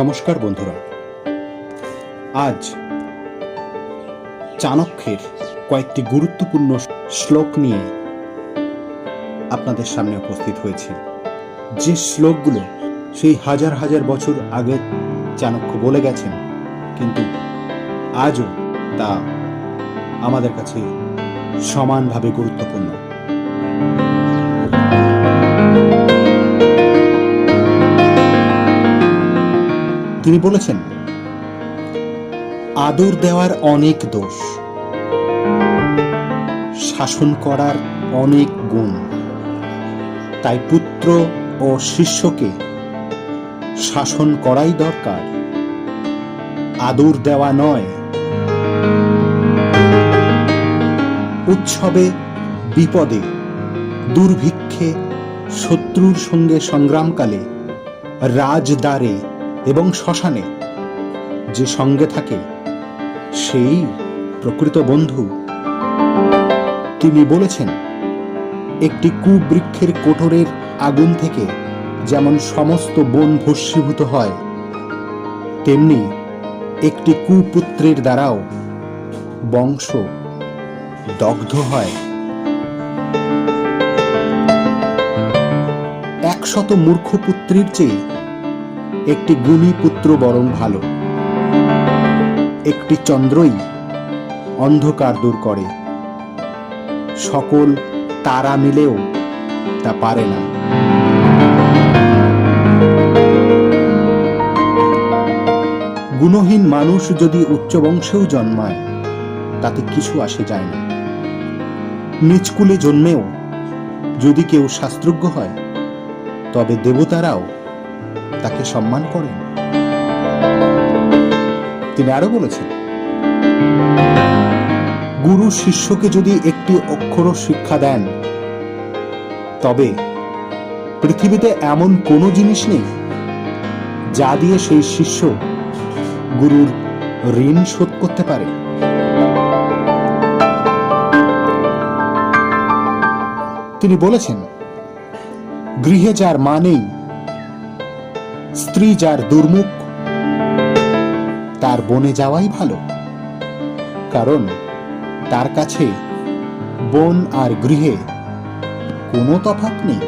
নমস্কার বন্ধুরা। আজ চাণক্যের কয়েকটি গুরুত্বপূর্ণ শ্লোক নিয়ে আপনাদের সামনে উপস্থিত হয়েছি। যে শ্লোকগুলো সেই হাজার হাজার বছর আগে চাণক্য বলে গেছেন, কিন্তু আজও তা আমাদের কাছে সমানভাবে গুরুত্বপূর্ণ। তিনি বলেছেন, আদর দেওয়ার অনেক দোষ, শাসন করার অনেক গুণ। তাই পুত্র ও শিষ্যকে শাসন করাই দরকার। আদর দেওয়া নয়। উৎসবে, বিপদে, দুর্ভিক্ষে শত্রুর সঙ্গে সংগ্রামকালে রাজদ্বারে এবং শ্মশানে যে সঙ্গে থাকে, সেই প্রকৃত বন্ধু। তিনি বলেছেন, একটি কুবৃক্ষের কোটরের আগুন থেকে যেমন সমস্ত বন ভস্মীভূত হয়, তেমনি একটি কুপুত্রের দ্বারাও বংশ দগ্ধ হয়। একশত মূর্খ পুত্রের চেয়ে একটি গুণী পুত্র বরং ভালো। একটি চন্দ্রই অন্ধকার দূর করে। সকল তারা মিলেও তা পারে না। গুণহীন মানুষ যদি উচ্চ বংশেও জন্মায়, তাতে কিছু আসে যায় না। নিচকুলে জন্মেও যদি কেউ শাস্ত্রজ্ঞ হয়, তবে দেবতারাও তাকে সম্মান করেন। তিনি আরও বলেছেন, গুরু শিষ্যকে যদি একটি অক্ষর শিক্ষা দেন, তবে পৃথিবীতে এমন কোনো জিনিস নেই যা দিয়ে সেই শিষ্য গুরুর ঋণ শোধ করতে পারে। তিনি বলেছেন, গৃহে যার মা নেই স্ত্রী যার দুর্মুখ, তার বনে যাওয়াই ভালো। কারণ তার কাছে বন আর গৃহে কোনো তফাৎ নেই।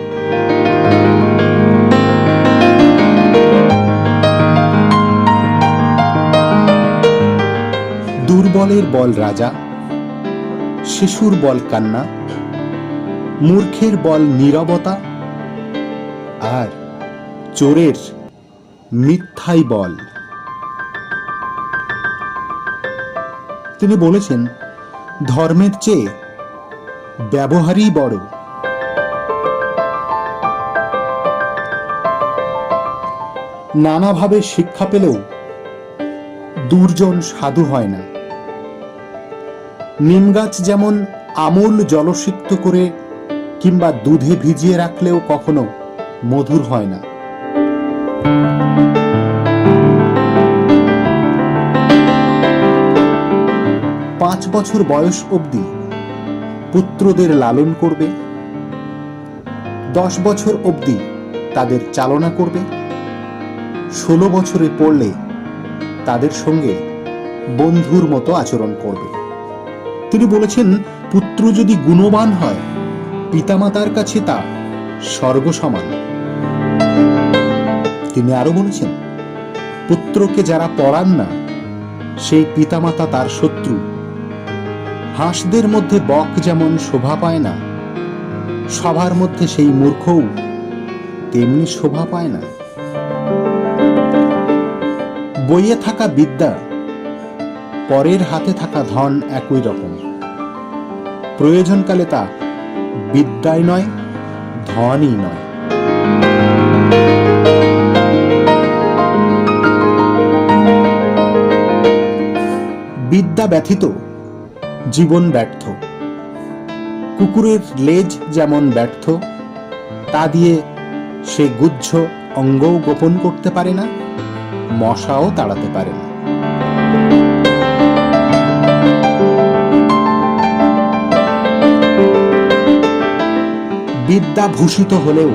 দুর্বলের বল রাজা, শিশুর বল কান্না, মূর্খের বল নীরবতা, আর চোরের মিথ্যাই বল। তিনি বলেছেন, ধর্মের চেয়ে ব্যবহারই বড়। নানাভাবে শিক্ষা পেলেও দুর্জন সাধু হয় না। নিম গাছ যেমন আমূল জলসিক্ত করে কিংবা দুধে ভিজিয়ে রাখলেও কখনো মধুর হয় না। পাঁচ বছর বয়স অবধি পুত্রদের লালন করবে। দশ বছর অবধি তাদের চালনা করবে। ষোলো বছরে পড়লে তাদের সঙ্গে বন্ধুর মতো আচরণ করবে। তিনি বলেছেন, পুত্র যদি গুণবান হয়, পিতামাতার কাছে তা স্বর্গ সমান তিনি আরও বলেছেন, পুত্রকে যারা পড়ান না, সেই পিতামাতা তার শত্রু। হাঁসদের মধ্যে বক যেমন শোভা পায় না সবার মধ্যে সেই মূর্খও তেমনি শোভা পায় না। বইয়ে থাকা বিদ্যা, পরের হাতে থাকা ধন একই রকম। প্রয়োজনকালে তা বিদ্যায় নয়, ধনই নয়। বিদ্যা ব্যথিত, জীবন ব্যর্থ। কুকুরের লেজ যেমন ব্যর্থ, তা দিয়ে সে গুচ্ছ অঙ্গও গোপন করতে পারে না, মশাও তাড়াতে পারে না। বিদ্যা ভূষিত হলেও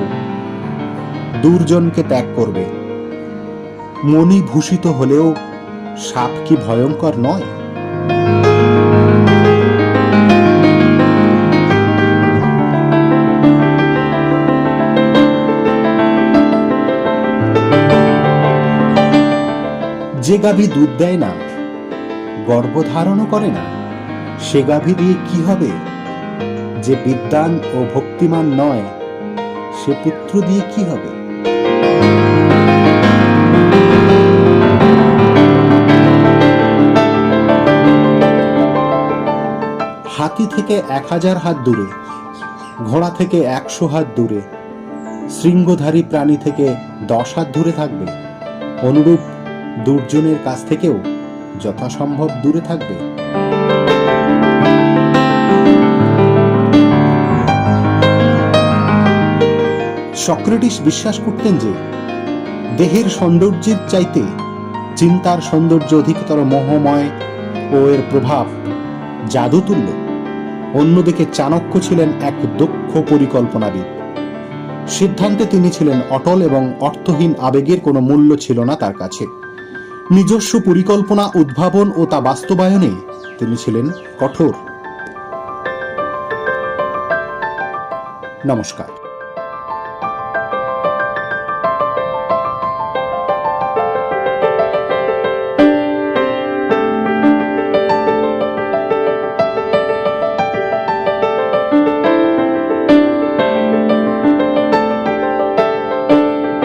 দুর্জনকে ত্যাগ করবে। মণি ভূষিত হলেও সাপ কি ভয়ঙ্কর নয়? যে গাভী দুধ দেয় না, গর্ভধারণও করে না, সে গাভী দিয়ে কি হবে? যে বিদ্বান ও ভক্তিমান নয়, সে পুত্র দিয়ে কি হবে? হাতি থেকে এক হাজার হাত দূরে, ঘোড়া থেকে একশো হাত দূরে, শৃঙ্গধারী প্রাণী থেকে দশ হাত দূরে থাকবে। অনুরূপ দুর্জনের কাছ থেকেও যথাসম্ভব দূরে থাকবে। সক্রেটিস বিশ্বাস করতেন যে, দেহের সৌন্দর্যের চাইতে চিন্তার সৌন্দর্য অধিকতর মোহময় ও এর প্রভাব জাদুতুল্য। অন্যদিকে চাণক্য ছিলেন এক দক্ষ পরিকল্পনাবিদ। সিদ্ধান্তে তিনি ছিলেন অটল এবং অর্থহীন আবেগের কোনো মূল্য ছিল না তার কাছে। নিজস্ব পরিকল্পনা, উদ্ভাবন ও তা বাস্তবায়নে তিনি ছিলেন কঠোর। নমস্কার।